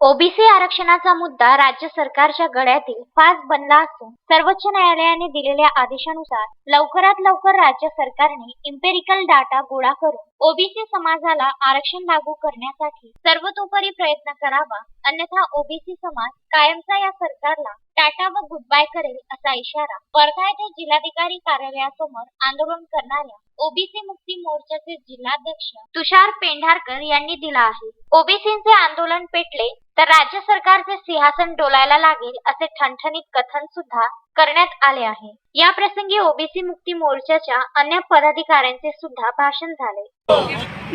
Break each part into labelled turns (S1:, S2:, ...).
S1: OBC आरक्षणाचा मुद्दा राज्य सरकारच्या गळ्यातील फास बनला असून सर्वोच्च न्यायालयाने दिलेल्या आदेशानुसार लवकरात लवकर राज्य सरकारने इम्पेरिकल डाटा गोळा करून ओबीसी समाजाला आरक्षण लागू करण्यासाठी सर्वतोपरी प्रयत्न करावा अन्यथा ओबीसी समाज कायमचा या सरकारला टाटा व गुड बाय करेल असा इशारा वर्धा येथे जिल्हाधिकारी कार्यालयासमोर आंदोलन करणाऱ्या ओबीसी मुक्ती मोर्चाचे जिल्हाध्यक्ष तुषार पेंढारकर यांनी दिला आहे. ओबीसीचे आंदोलन पेटले तर राज्य सरकारचे सिंहासन डोलायला लागेल असे ठणठणीत कथन सुद्धा करण्यात आले आहे. या प्रसंगी ओबीसी मुक्ती मोर्चाच्या अन्य पदाधिकाऱ्यांचे सुद्धा भाषण झाले.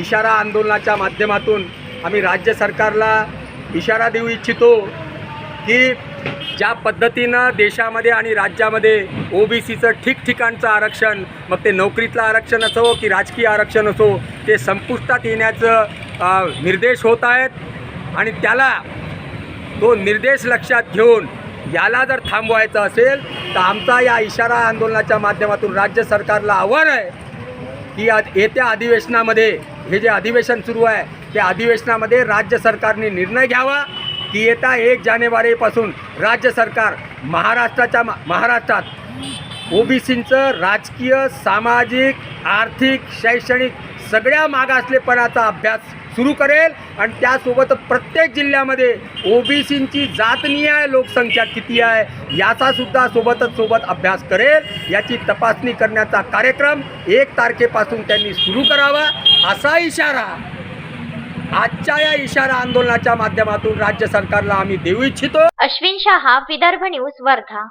S2: इशारा आंदोलनाच्या माध्यमातून आम्ही राज्य सरकारला इशारा देऊ इच्छितो की ज्या पद्धतीनं देशामध्ये आणि राज्यामध्ये ओबीसीचं ठिकठिकाणचं आरक्षण मग ते नोकरीतलं आरक्षण असो की राजकीय आरक्षण असो ते संपुष्टात येण्याचं निर्देश होत आहेत. आणि त्याला तो निर्देश लक्षात घेऊन याला जर थांबवायचं असेल तर आमचा या इशारा आंदोलनाच्या माध्यमातून राज्य सरकारला आव्हान आहे की आज येत्या अधिवेशनामध्ये हे जे अधिवेशन सुरू आहे त्या अधिवेशनामध्ये राज्य सरकारने निर्णय घ्यावा की येत्या एक जानेवारीपासून राज्य सरकार महाराष्ट्राच्या महाराष्ट्रात ओबीसींचं राजकीय सामाजिक आर्थिक शैक्षणिक सगळ्या मागासलेपणाचा अभ्यास सुरू करेल. आणि त्यासोबत प्रत्येक जिल्ह्यामध्ये ओबीसींची जातनीय लोकसंख्या किती आहे याचा सुद्धा सोबतच सोबत अभ्यास करेल. याची तपासणी करण्याचा कार्यक्रम एक तारखेपासून त्यांनी सुरू करावा. असा इशारा आजच्या या इशारा आंदोलनाच्या माध्यमातून राज्य सरकारला आम्ही देऊ इच्छितो.
S1: अश्विन शहा विदर्भ न्यूज वर्धा.